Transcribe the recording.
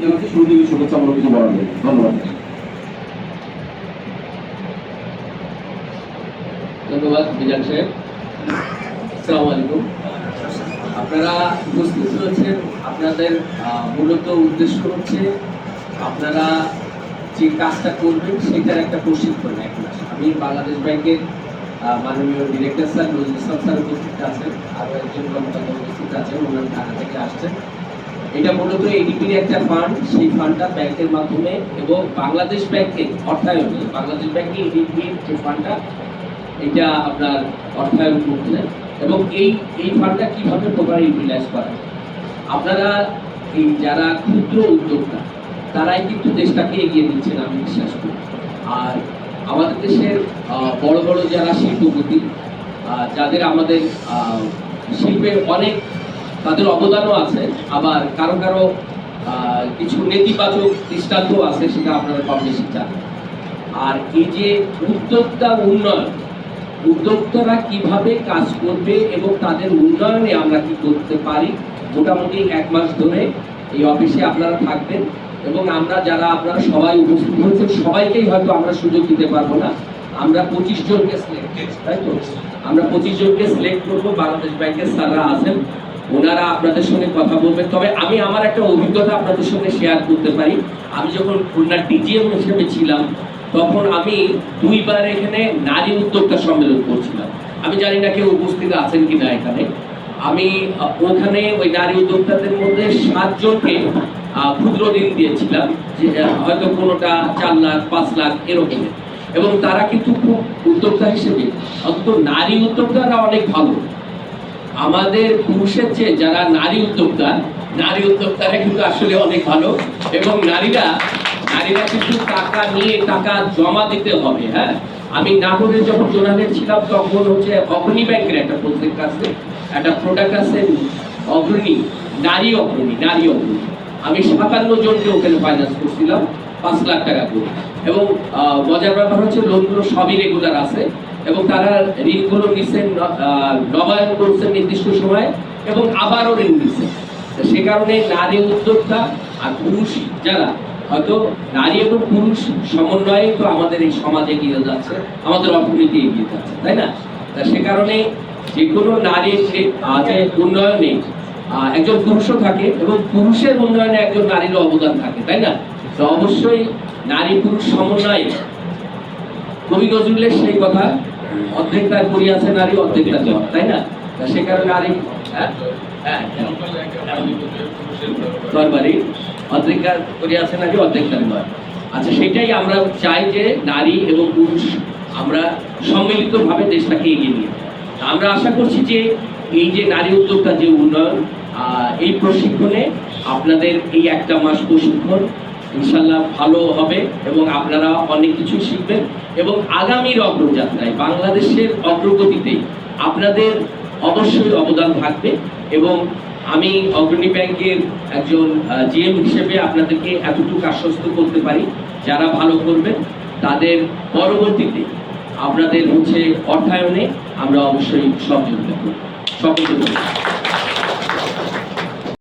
শুরু থেকে কিছু বলার ধন্যবাদ। ধন্যবাদ বিজান সাহেব। আলাইকুম। আপনারা উপস্থিত আপনাদের মূলত উদ্দেশ্য হচ্ছে আপনারা যে কাজটা করবেন সেটার একটা প্রশিক্ষণ এক মাস আমি বাংলাদেশ ব্যাংকের মাননীয় director sir Nazrul Islam sir উপস্থিত আছেন, আরও একজন কর্মকর্তা উপস্থিত আছেন, ওনার ঢাকা থেকে আসছেন। এটা মূলত এডিপির একটা ফান্ড সেই ফান্ডটা ব্যাংকের মাধ্যমে এবং বাংলাদেশ ব্যাংকে অর্থায়নে, বাংলাদেশ ব্যাংকে এডিপির যে ফান্ডটা এটা আপনার অর্থায়ন করতেন এবং এই এই ফান্ডটা কীভাবে প্রপার ইউটিলাইজ করা আপনারা এই যারা ক্ষুদ্র উদ্যোক্তা, তারাই কিন্তু দেশটাকে এগিয়ে দিচ্ছেন আমি বিশ্বাস করি। আর আমাদের দেশের বড় বড় যারা শিল্পপতি যাদের আমাদের শিল্পের অনেক তাদের অবদানও আছে। আবার কারও কারও কিছু নেতিবাচক দৃষ্টান্ত আছে, সেটা আপনারা কম বেশি জানেন। আর এই যে উদ্যোক্তা উন্নয়ন, উদ্যোক্তারা কীভাবে কাজ করবে এবং তাদের উন্নয়নে আমরা কি করতে পারি, মোটামুটি এক মাস ধরে এই অফিসে আপনারা থাকবেন এবং আমরা যারা, আপনারা সবাই উপস্থিত হয়েছেন, সবাইকেই হয়তো আমরা সুযোগ দিতে পারব না। আমরা পঁচিশ জনকে সিলেক্ট তাই তো? আমরা পঁচিশ জনকে সিলেক্ট করব, বাংলাদেশ ব্যাংকের স্যাররা আছেন। ওনারা আপনাদের সঙ্গে কথা বলবেন। তবে আমি আমার একটা অভিজ্ঞতা আপনাদের সঙ্গে শেয়ার করতে পারি। আমি যখন খুলনার ডিজিএম হিসেবে ছিলাম, তখন আমি দুইবার এখানে নারী উদ্যোক্তা সম্মেলন করছিলাম। আমি জানি না কেউ উপস্থিত আছেন কিনা এখানে। আমি ওখানে ওই নারী উদ্যোক্তাদের মধ্যে সাতজনকে ক্ষুদ্র ঋণ দিয়েছিলাম, যে হয়তো কোনোটা চার লাখ, পাঁচ লাখ এরকম। এবং তারা কিন্তু খুব উদ্যোক্তা হিসেবে, অন্তত নারী উদ্যোক্তারা অনেক ভালো। আমাদের পুরুষের চেয়ে যারা নারী উদ্যোক্তা, নারী উদ্যোক্তারা কিন্তু আসলে অনেক ভালো এবং নারীরা নারীরা কিন্তু টাকা নিয়ে টাকা জমা দিতে হবে হ্যাঁ? আমি নাটোরে যখন জোনালের ছিলাম তখন হচ্ছে অগ্রণী ব্যাংকের একটা প্রজেক্ট আছে, একটা প্রোডাক্ট আছে অগ্রণী, নারী অগ্রণী নারী অগ্রণী। আমি সাতান্ন জনকে ওখানে ফাইন্যান্স করছিলাম, পাঁচ লাখ টাকা করে। এবং মজার ব্যাপার হচ্ছে লোনগুলো সবই রেগুলার আছে। এবং তারা ঋণগুলো নিচ্ছেন নবায়ন করছেন নির্দিষ্ট সময়ে এবং আবারও ঋণ নিচ্ছেন। তো সে কারণে নারী উদ্যোক্তা আর পুরুষ যারা, হয়তো নারী এবং পুরুষ সমন্বয়ে তো আমাদের এই সমাজ এগিয়ে যাচ্ছে, আমাদের অর্থনীতি এগিয়ে যাচ্ছে, তাই না? তা সে কারণে যে কোনো নারীর উন্নয়নে একজন পুরুষও থাকে এবং পুরুষের উন্নয়নে একজন নারীর অবদান থাকে, তাই না? তো অবশ্যই নারী পুরুষ সমন্বয়ে কবি নজরুলের সেই কথা অর্ধেক তার করিয়াছে নারী অর্ধেক তার জব তাই না? সে কারণে নারী হ্যাঁ? হ্যাঁ আচ্ছা সেটাই আমরা চাই যে নারী এবং পুরুষ আমরা সম্মিলিতভাবে দেশটাকে এগিয়ে নিয়ে আমরা আশা করছি যে এই যে নারী উদ্যোক্তা যে উন্নয়ন এই প্রশিক্ষণে আপনাদের এই একটা মাস প্রশিক্ষণ ইনশাল্লাহ ভালো হবে এবং আপনারা অনেক কিছু শিখবেন এবং আগামীর অগ্রযাত্রায় বাংলাদেশের অগ্রগতিতে আপনাদের অবশ্যই অবদান থাকবে এবং আমি অগ্রণী ব্যাংকের একজন জিএম হিসেবে আপনাদেরকে এতটুকু আশ্বস্ত করতে পারি, যারা ভালো করবেন, তাদের পরবর্তীতে আপনাদের হচ্ছে অর্থায়নে আমরা অবশ্যই সহযোগিতা করব সকলকে।